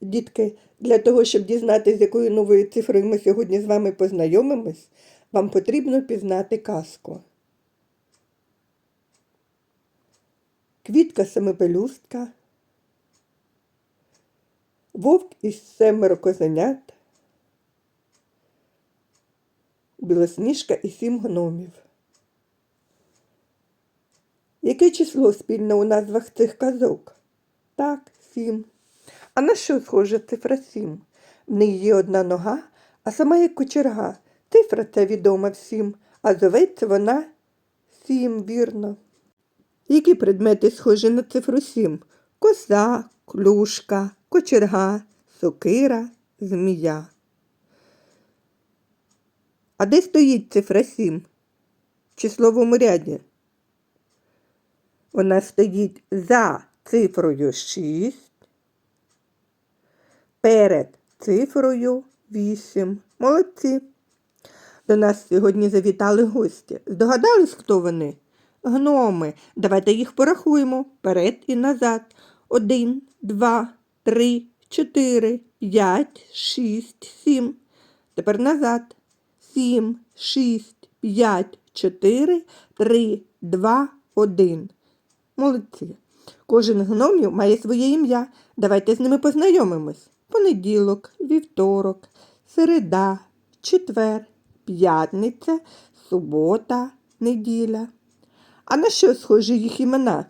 Дітки, для того, щоб дізнатися, з якою новою цифрою ми сьогодні з вами познайомимось, вам потрібно пізнати казку. Квітка семипелюстка, вовк із семеро козенят, білосніжка і сім гномів. Яке число спільне у назвах цих казок? Так, сім. А на що схожа цифра сім? В неї є одна нога, а сама як кочерга. Цифра ця відома всім, а зоветься вона сім, вірно. Які предмети схожі на цифру сім? Коса, клюшка, кочерга, сокира, змія. А де стоїть цифра сім? В числовому ряді. Вона стоїть за цифрою 6, перед цифрою 8. Молодці. До нас сьогодні завітали гості. Здогадались, хто вони? Гноми. Давайте їх порахуємо вперед і назад. Один, два, три, чотири, п'ять, шість, сім. Тепер назад. Сім, шість, п'ять, чотири, три, два, один. Молодці. Кожен гномів має своє ім'я. Давайте з ними познайомимось. Понеділок, вівторок, середа, четвер, п'ятниця, субота, неділя. А на що схожі їх імена?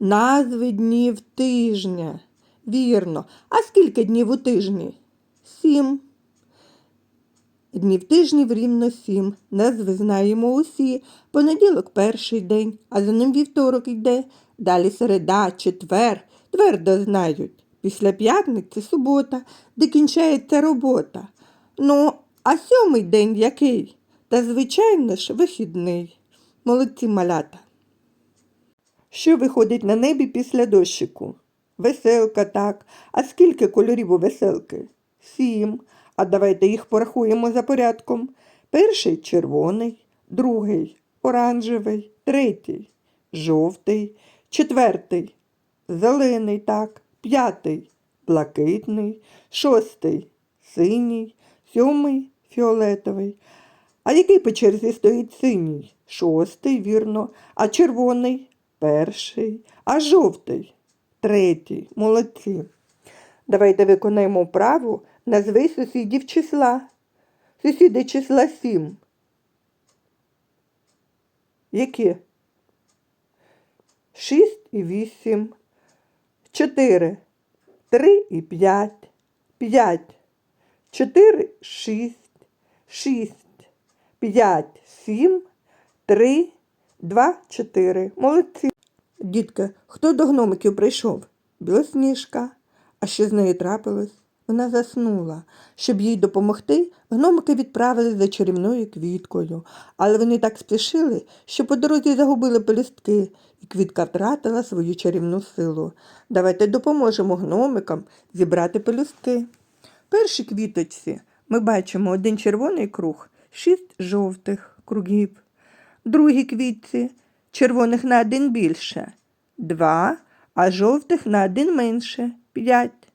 Назви днів тижня. Вірно. А скільки днів у тижні? Сім. Днів тижнів рівно сім. Назви знаємо усі. Понеділок перший день, а за ним вівторок йде. Далі середа, четвер. Твердо знають. Після п'ятниці субота, де кінчається робота. Ну, а сьомий день який? Та, звичайно ж, вихідний. Молодці малята. Що виходить на небі після дощику? Веселка, так. А скільки кольорів у веселки? Сім. А давайте їх порахуємо за порядком. Перший червоний, другий оранжевий, третій жовтий, четвертий зелений, так, п'ятий блакитний, шостий синій, сьомий фіолетовий. А який по черзі стоїть синій? Шостий, вірно, а червоний перший, а жовтий третій. Молодці. Давайте виконаємо вправу назви сусідів числа. Сусіди числа сім. Які? Шість і вісім. Чотири. Три і п'ять. П'ять. Чотири шість. Шість. П'ять, сім, три, два, чотири. Молодці. Дітка, хто до гномиків прийшов? Білосніжка. А що з нею трапилось? Вона заснула. Щоб їй допомогти, гномики відправили за чарівною квіткою, але вони так спішили, що по дорозі загубили пелюстки, і квітка втратила свою чарівну силу. Давайте допоможемо гномикам зібрати пелюстки. В першій квіточці ми бачимо один червоний круг, шість жовтих кругів. В другій квітці червоних на один більше два, а жовтих на один менше п'ять.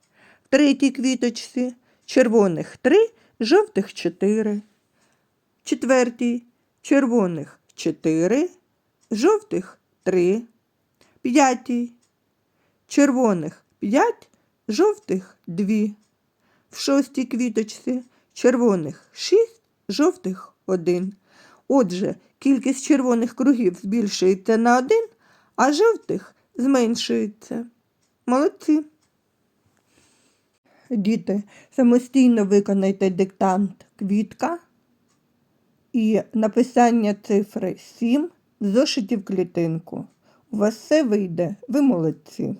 В третій квіточці червоних три, жовтих чотири. Четвертій червоних чотири, жовтих три. П'ятій червоних п'ять, жовтих дві. В шостій квіточці червоних шість, жовтих один. Отже, кількість червоних кругів збільшується на один, а жовтих зменшується. Молодці. Діти, самостійно виконайте диктант квітка і написання цифри 7 в зошиті в клітинку. У вас все вийде, ви молодці.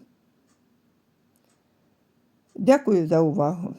Дякую за увагу.